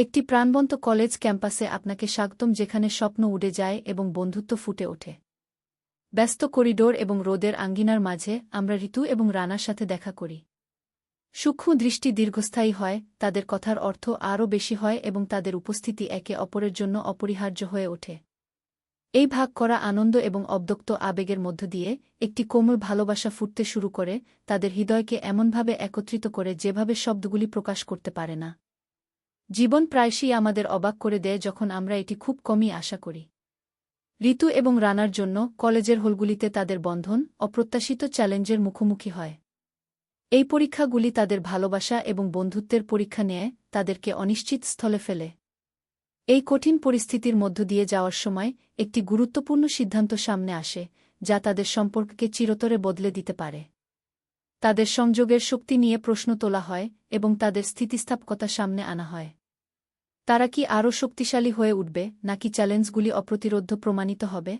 একটি প্রাণবন্ত কলেজ ক্যাম্পাসে আপনাকে স্বাগতম যেখানে স্বপ্ন উড়ে যায় এবং বন্ধুত্ব ফুটে ওঠে। ব্যস্ত করিডোর এবং রোদের আঙ্গিনার মাঝে আমরা ঋতু এবং রানার সাথে দেখা করি। সূক্ষ্ম দৃষ্টি দীর্ঘস্থায়ী হয়, তাদের কথার অর্থ আরও বেশি হয় এবং তাদের উপস্থিতি একে অপরের জন্য অপরিহার্য হয়ে ওঠে। এই ভাগ করা আনন্দ এবং অবদক্ত আবেগের মধ্য দিয়ে একটি কোমল ভালোবাসা ফুটতে শুরু করে, তাদের হৃদয়কে এমনভাবে একত্রিত করে যেভাবে শব্দগুলি প্রকাশ করতে পারে না। জীবন প্রায়শই আমাদের অবাক করে দেয় যখন আমরা এটি খুব কমই আশা করি। ঋতু এবং রানার জন্য কলেজের হলগুলিতে তাদের বন্ধন, অপ্রত্যাশিত চ্যালেঞ্জের মুখোমুখি হয়। এই পরীক্ষাগুলি তাদের ভালোবাসা এবং বন্ধুত্বের পরীক্ষা নেয়, তাদেরকে অনিশ্চিত স্থলে ফেলে। এই কঠিন পরিস্থিতির মধ্য দিয়ে যাওয়ার সময় একটি গুরুত্বপূর্ণ সিদ্ধান্ত সামনে আসে, যা তাদের সম্পর্ককে চিরতরে বদলে দিতে পারে। তাদের সংযোগের শক্তি নিয়ে প্রশ্ন তোলা হয় এবং তাদের স্থিতিস্থাপকতা সামনে আনা হয়। তারা কি আরও শক্তিশালী হয়ে উঠবে, নাকি চ্যালেঞ্জগুলি অপ্রতিরোধ্য প্রমাণিত হবে?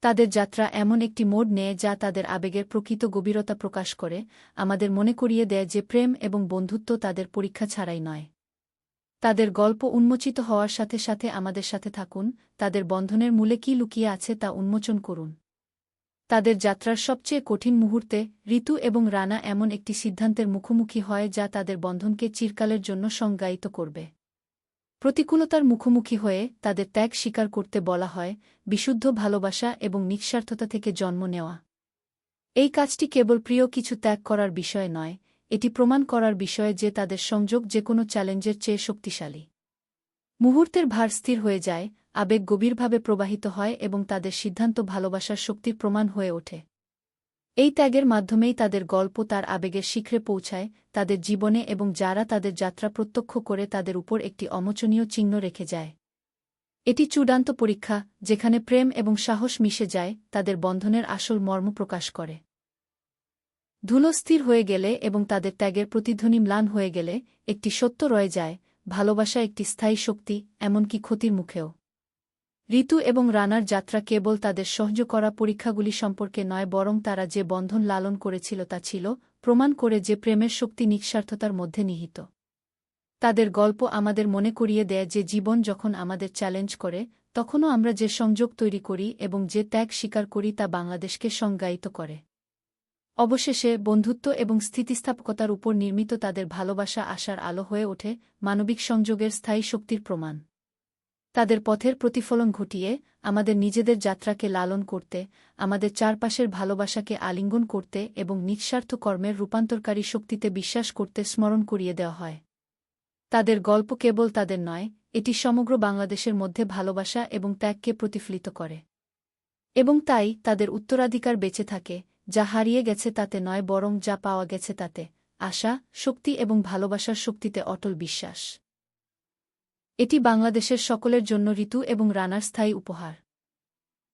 তাদের যাত্রা এমন একটি মোড় নেয় যা তাদের আবেগের প্রকৃত গভীরতা প্রকাশ করে, আমাদের মনে করিয়ে দেয় যে প্রেম এবং বন্ধুত্ব তাদের পরীক্ষা ছাড়াই নয়। তাদের গল্প উন্মোচিত হওয়ার সাথে সাথে আমাদের সাথে থাকুন, তাদের বন্ধনের মূলে কি লুকিয়ে আছে তা উন্মোচন করুন। তাদের যাত্রার সবচেয়ে কঠিন মুহূর্তে ঋতু এবং রানা এমন একটি সিদ্ধান্তের মুখোমুখি হয় যা তাদের বন্ধনকে চিরকালের জন্য সংজ্ঞায়িত করবে। প্রতিকূলতার মুখোমুখি হয়ে তাদের ত্যাগ স্বীকার করতে বলা হয়, বিশুদ্ধ ভালোবাসা এবং নিঃস্বার্থতা থেকে জন্ম নেওয়া। এই কাজটি কেবল প্রিয় কিছু ত্যাগ করার বিষয় নয়, এটি প্রমাণ করার বিষয়ে যে তাদের সংযোগ যে কোনো চ্যালেঞ্জের চেয়ে শক্তিশালী। মুহূর্তের ভার স্থির হয়ে যায় আবেগ গভীরভাবে প্রবাহিত হয় এবং তাদের সিদ্ধান্ত ভালোবাসার শক্তির প্রমাণ হয়ে ওঠে। এই ত্যাগের মাধ্যমেই তাদের গল্প তার আবেগের শিখরে পৌঁছায়, তাদের জীবনে এবং যারা তাদের যাত্রা প্রত্যক্ষ করে তাদের উপর একটি অমোচনীয় চিহ্ন রেখে যায়। এটি চূড়ান্ত পরীক্ষা, যেখানে প্রেম এবং সাহস মিশে যায়, তাদের বন্ধনের আসল মর্ম প্রকাশ করে। ধুলোস্থির হয়ে গেলে এবং তাদের ত্যাগের প্রতিধ্বনি ম্লান হয়ে গেলে একটি সত্য রয়ে যায়, ভালোবাসা একটি স্থায়ী শক্তি, এমনকি ক্ষতির মুখেও। ঋতু এবং রানার যাত্রা কেবল তাদের সহ্য করা পরীক্ষাগুলি সম্পর্কে নয়, বরং তারা যে বন্ধন লালন করেছিল তা ছিল প্রমাণ করে যে প্রেমের শক্তি নিঃস্বার্থতার মধ্যে নিহিত। তাদের গল্প আমাদের মনে করিয়ে দেয় যে জীবন যখন আমাদের চ্যালেঞ্জ করে, তখনও আমরা যে সংযোগ তৈরি করি এবং যে ত্যাগ স্বীকার করি তা বাংলাদেশকে সংজ্ঞায়িত করে। অবশেষে বন্ধুত্ব এবং স্থিতিস্থাপকতার উপর নির্মিত তাদের ভালোবাসা আসার আলো হয়ে ওঠে মানবিক সংযোগের স্থায়ী শক্তির প্রমাণ। তাদের পথের প্রতিফলন ঘটিয়ে আমাদের নিজেদের যাত্রাকে লালন করতে, আমাদের চারপাশের ভালোবাসাকে আলিঙ্গন করতে এবং নিঃস্বার্থ কর্মের রূপান্তরকারী শক্তিতে বিশ্বাস করতে স্মরণ করিয়ে দেওয়া হয়। তাদের গল্প কেবল তাদের নয়, এটি সমগ্র বাংলাদেশের মধ্যে ভালোবাসা এবং ত্যাগকে প্রতিফলিত করে। এবং তাই তাদের উত্তরাধিকার বেঁচে থাকে, যা হারিয়ে গেছে তাতে নয় বরং যা পাওয়া গেছে তাতে, আশা, শক্তি এবং ভালোবাসার শক্তিতে অটল বিশ্বাস। এটি বাংলাদেশের সকলের জন্য ঋতু এবং রানার স্থায়ী উপহার।